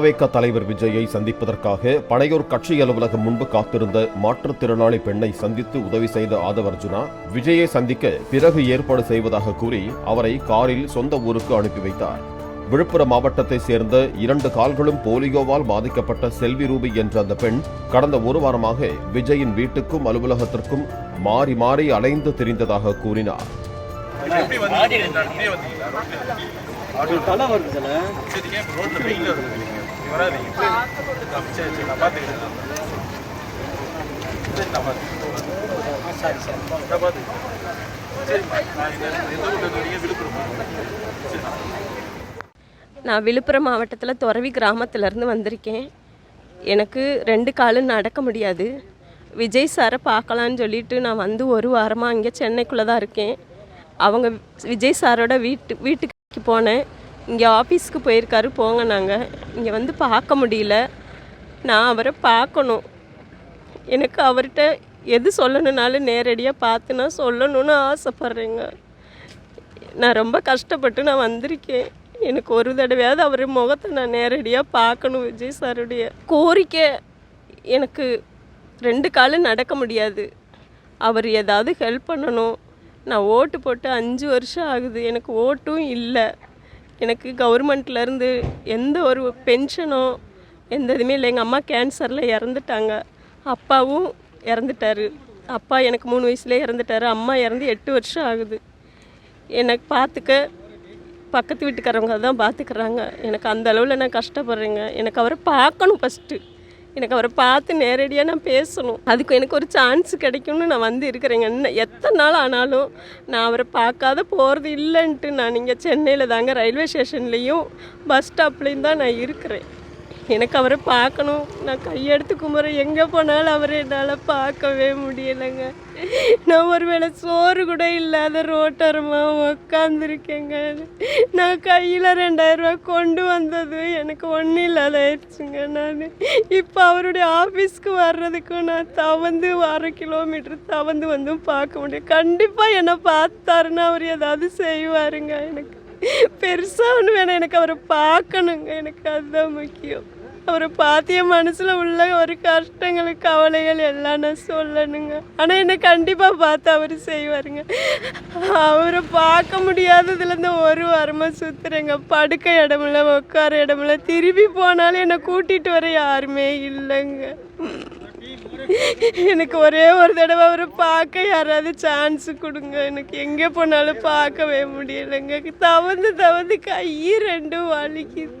தவேக தலைவர் விஜயை சந்திப்பதற்காக பனையூர் கட்சி அலுவலகம் முன்பு காத்திருந்த மாற்றுத்திறனாளி பெண்ணை சந்தித்து உதவி செய்த ஆதவர்ஜுனா விஜயை சந்திக்க பிறகு ஏற்பாடு செய்வதாக கூறி அவரை காரில் சொந்த ஊருக்கு அனுப்பி வைத்தார். விழுப்புரம் மாவட்டத்தைச் சேர்ந்த இரண்டு கால்களும் போலியோவால் பாதிக்கப்பட்ட செல்வி ரூபி என்ற அந்த பெண் கடந்த ஒரு வாரமாக விஜயின் வீட்டுக்கும் அலுவலகத்திற்கும் மாறி மாறி அலைந்து திரிந்ததாக கூறினார். ரோட்ல தலை வருது வராதீங்க சரி சரி நான் சரி நான் சரி சரி. நான் நான் இந்த எந்த இருக்கீங்க விழுப்புரம். நான் விழுப்புரம் மாவட்டத்தில் துறவி கிராமத்திலேருந்து வந்திருக்கேன். எனக்கு ரெண்டு காலும் நடக்க முடியாது. விஜய் சாரை பார்க்கலான்னு சொல்லிட்டு நான் வந்து ஒரு வாரமாக இங்கே சென்னைக்குள்ளே தான் இருக்கேன். அவங்க விஜய் சாரோட வீட்டு வீட்டுக்கு போனேன். இங்கே ஆஃபீஸ்க்கு போயிருக்காரு போங்க நாங்கள் இங்கே வந்து பார்க்க முடியல. நான் அவரை பார்க்கணும். எனக்கு அவர்கிட்ட எது சொல்லணுன்னாலும் நேரடியாக பார்த்து நான் சொல்லணும்னு ஆசைப்பட்றேங்க. நான் ரொம்ப கஷ்டப்பட்டு நான் வந்திருக்கேன். எனக்கு ஒரு தடவையாவது அவர் முகத்தை நான் நேரடியாக பார்க்கணும் விஜய் சாருடைய கோரிக்கை. எனக்கு ரெண்டு காலும் நடக்க முடியாது. அவர் ஏதாவது ஹெல்ப் பண்ணணும். நான் ஓட்டு போட்டு அஞ்சு வருஷம் ஆகுது. எனக்கு ஓட்டும் இல்லை. எனக்கு கவர்மெண்ட்லேருந்து எந்த ஒரு பென்ஷனோ எந்த இதுவுமே இல்லை. எங்கள் அம்மா கேன்சரில் இறந்துட்டாங்க. அப்பாவும் இறந்துட்டாரு. அப்பா எனக்கு மூணு வயசுலேயே இறந்துட்டாரு. அம்மா இறந்து எட்டு வருஷம் ஆகுது. எனக்கு பார்த்துக்க பக்கத்து வீட்டுக்காரவங்க தான் பார்த்துக்கிறாங்க எனக்கு அந்த அளவில் நான் கஷ்டப்படுறேங்க. எனக்கு அவரை பார்க்கணும் ஃபஸ்ட்டு எனக்கு அவரை பார்த்து நேரடியாக நான் பேசணும். அதுக்கு எனக்கு ஒரு சான்ஸ் கிடைக்கும்னு நான் வந்து இருக்கிறேங்க. இன்னும் எத்தனை நாள் ஆனாலும் நான் அவரை பார்க்காத போகிறது இல்லைன்ட்டு நான் இங்கே சென்னையில் தாங்க ரயில்வே ஸ்டேஷன்லேயும் பஸ் ஸ்டாப்லேயும் தான் நான் இருக்கிறேன். எனக்கு அவரை பார்க்கணும். நான் கையெடுத்து கும்பிட்ற எங்கே போனாலும் அவரை என்னால் பார்க்கவே முடியலைங்க. நான் ஒருவேளை சோறு கூட இல்லாத ரோட்டரமாக உக்காந்துருக்கேங்க. நான் கையில் ரெண்டாயிரம் ரூபாய் கொண்டு வந்தது எனக்கு ஒன்றும் இல்லாத ஆயிடுச்சுங்க நான். இப்போ அவருடைய ஆஃபீஸ்க்கு வர்றதுக்கும் நான் தவந்து அரை கிலோமீட்டர் தவந்து வந்தும் பார்க்க முடியும். கண்டிப்பாக என்னை பார்த்தாருன்னா அவர் ஏதாவது செய்வாருங்க எனக்கு. பெருசாக ஒன்று வேணாம். எனக்கு அவரை பார்க்கணுங்க. எனக்கு அதுதான் முக்கியம். அவரை பார்த்திய மனசில் உள்ள ஒரு கஷ்டங்கள் கவலைகள் எல்லாம் நான் சொல்லணுங்க. ஆனால் என்னை கண்டிப்பாக பார்த்து அவர் செய்வாருங்க. அவரை பார்க்க முடியாததுல ஒரு வாரமாக சுற்றுறேங்க படுக்க இடமில்ல உட்கார இடமில்ல. திரும்பி போனாலும் என்னை கூட்டிகிட்டு வர யாருமே இல்லைங்க. எனக்கு ஒரே ஒரு தடவை அவரை பார்க்க யாராவது சான்ஸ் கொடுங்க. எனக்கு எங்கே போனாலும் பார்க்கவே முடியலைங்க. தவந்து தவந்து கை ரெண்டும் வலிக்குது.